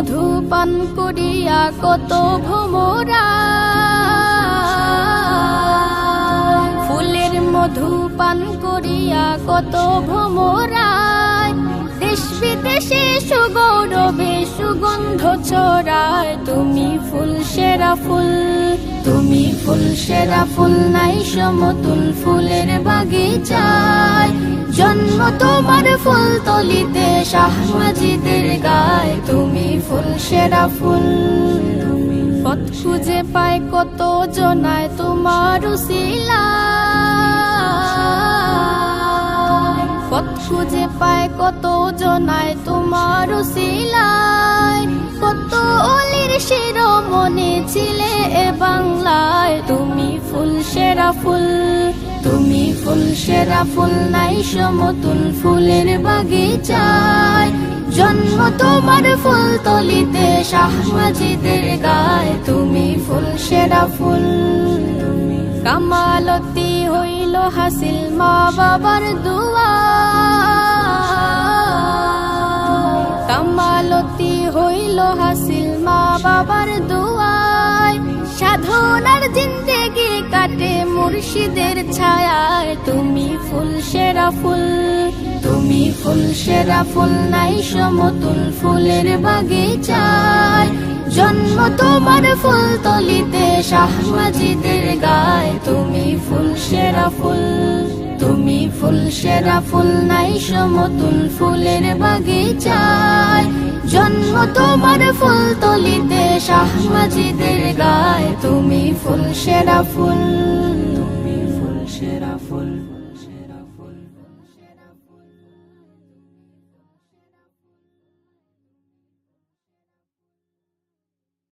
ফুলের মধু পান করিয়া কত ভোমরা। ফুলের মধুপান করিয়া কত ভোমরায় দেশ বিদেশে সুগৌরবে সুগন্ধ ছড়ায় তুমি সেরা ফুল। তুমি ফুল সেরা ফুল নাই, সমতুল ফুলের বাগিচায়। জন্ম তোমার ফুল তলিতে, শাহ মাজিদের গায়। তুমি ফুল সেরা ফুল। পথ খুঁজে পায় কত জনায় তোমার উসিলা পথ খুঁজে পায় কত জনায় তোমার উসিলায়। ছিলে এ বাংলায়। তুমি ফুল, সেরা ফুল। তুমি ফুল, সেরা ফুল নাই সমতুল ফুলের বাগিচায়। জন্ম তোমার ফুল তলিতে শাহ মাজিদের গায়। তুমি ফুল, সেরা ফুল। কামালতি হইল হাসিল মা বাবার দুয়া। কামালতি হইল হাসিল মা বাবার দুয়ায় সাধনার জিন্দেগি কাটে মুর্শিদের ছায়ায়। তুমি ফুল, সেরা ফুল। তুমি ফুল, সেরা ফুল নাই সমতুল ফুলের বাগিচায়। জন্ম তোমার ফুল তলিতে শাহ মাজিদের গায়। তুমি ফুল, সেরা ফুল। তুমি ফুল, সেরা ফুল নাই সমতুল ফুলের বাগিচায়। তোমার ফুল তলিতে শাহ মাজিদের গায় তুমি ফুল সেরা ফুল। তুমি ফুল সেরা ফুল।